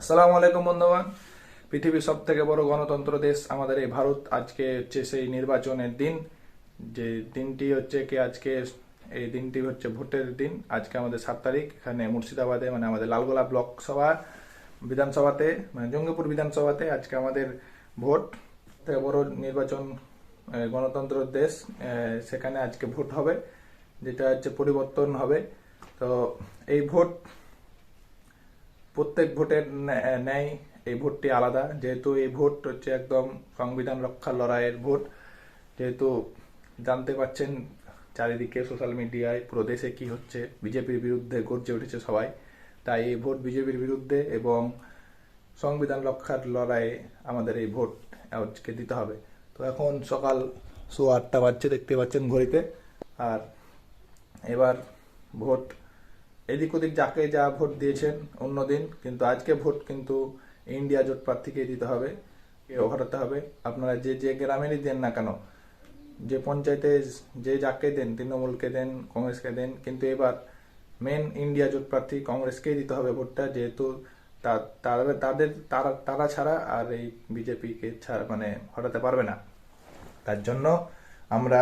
আসসালামু আলাইকুম বন্ধুগণ। পৃথিবীর সব থেকে বড় গণতন্ত্র দেশ আমাদের এই ভারত। আজকে হচ্ছে সেই নির্বাচনের দিন। যে দিনটি হচ্ছে কি আজকে, এই দিনটি হচ্ছে ভোটের দিন। আজকে আমাদের সাত তারিখ, এখানে মুর্শিদাবাদে মানে আমাদের লালগোলা ব্লক সভা, বিধানসভাতে মানে জঙ্গিপুর বিধানসভাতে আজকে আমাদের ভোট। থেকে বড় নির্বাচন গণতন্ত্র দেশ সেখানে আজকে ভোট হবে, যেটা হচ্ছে পরিবর্তন হবে। তো এই ভোট প্রত্যেক ভোটের ন্যা- ন্যায় এই ভোটটি আলাদা। যেহেতু এই ভোট হচ্ছে একদম সংবিধান রক্ষার লড়াইয়ের ভোট, যেহেতু জানতে পাচ্ছেন চারিদিকে সোশ্যাল মিডিয়ায়, পুরো দেশে কি হচ্ছে, বিজেপির বিরুদ্ধে গর্জে উঠেছে সবাই। তাই এই ভোট বিজেপির বিরুদ্ধে এবং সংবিধান রক্ষার লড়াইয়ে আমাদের এই ভোট আজকে দিতে হবে। তো এখন সকাল সোয়া আটটা বাজছে, দেখতে পাচ্ছেন ঘড়িতে। আর এবার ভোট এদিক ওদিক যাকে যা ভোট দিয়েছেন অন্যদিন কিন্তু আজকে ভোট কিন্তু ইন্ডিয়া জোট প্রার্থীকে দিতে হবে হটাতে হবে? আপনারা যে যে গ্রামেরই দেন না কেন, যে পঞ্চায়েতে যে যাকে দেন, তৃণমূলকে দেন, কংগ্রেসকে দেন, কিন্তু এবার মেন ইন্ডিয়া জোট প্রার্থী কংগ্রেসকেই দিতে হবে ভোটটা, যেহেতু তারা, তাদের, তারা তারা ছাড়া আর এই বিজেপিকে ছাড়া মানে হটাতে পারবে না। তার জন্য আমরা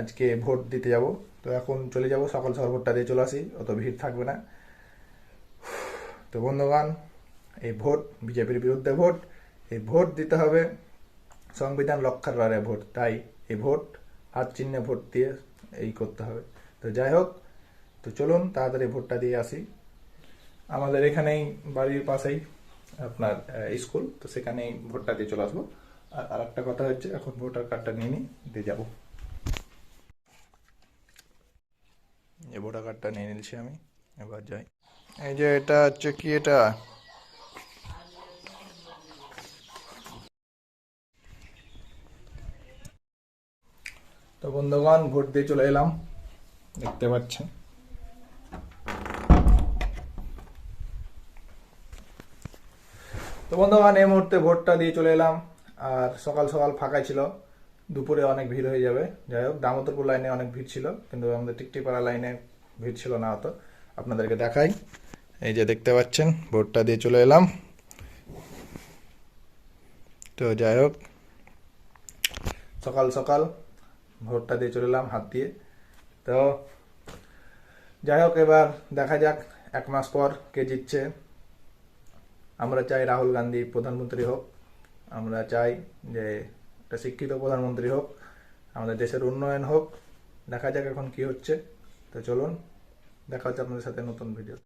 আজকে ভোট দিতে যাব। তো এখন চলে যাব, সকাল সকাল ভোটটা দিয়ে চলে আসি, অত ভিড় থাকবে না। তো বন্ধুগণ, এই ভোট, বিজেপির বিরুদ্ধে ভোট, এই ভোট দিতে হবে। সংবিধান রক্ষার লড়াই ভোট, তাই এই ভোট হাত চিহ্নে ভোট দিয়ে এই করতে হবে। তো যাই হোক, তো চলুন তাড়াতাড়ি ভোটটা দিয়ে আসি। আমাদের এখানেই বাড়ির পাশেই আপনার স্কুল, তো সেখানেই ভোটটা দিয়ে চলে আসব। আর আরেকটা কথা হচ্ছে, এখন ভোটার কার্ডটা নিয়ে নিই, দিয়ে যাব। এই ভোটার কার্ডটা নিয়ে নিয়েছি আমি এবার যাই। এই যে এটা হচ্ছে কি এটা? তো বন্ধুগণ ভোট দিয়ে চলে এলাম। দেখতে পাচ্ছেন। তো বন্ধুগণ এই মুহূর্তে ভোটটা দিয়ে চলে এলাম। আর সকাল সকাল ফাঁকা ছিল। দুপুরে অনেক ভিড় হয়ে যাবে। যাই হোক, দামোদরপুর লাইনে অনেক ভিড় ছিল, কিন্তু আমাদের টিকটিপাড়া লাইনে ভিড় ছিল না অত। আপনাদেরকে দেখাই। এই যে দেখতে পাচ্ছেন ভোটটা দিয়ে চলে এলাম। তো যাই হোক, সকাল সকাল ভোটটা দিয়ে চলে এলাম হাত দিয়ে। তো যাই হোক, এবার দেখা যাক, এক মাস পর কে জিতছে। আমরা চাই রাহুল গান্ধী প্রধানমন্ত্রী হোক। আমরা চাই যে একটা শিক্ষিত প্রধানমন্ত্রী হোক, আমাদের দেশের উন্নয়ন হোক, দেখা যাক এখন কি হচ্ছে। তো চলুন, দেখা হচ্ছে আপনাদের সাথে নতুন ভিডিও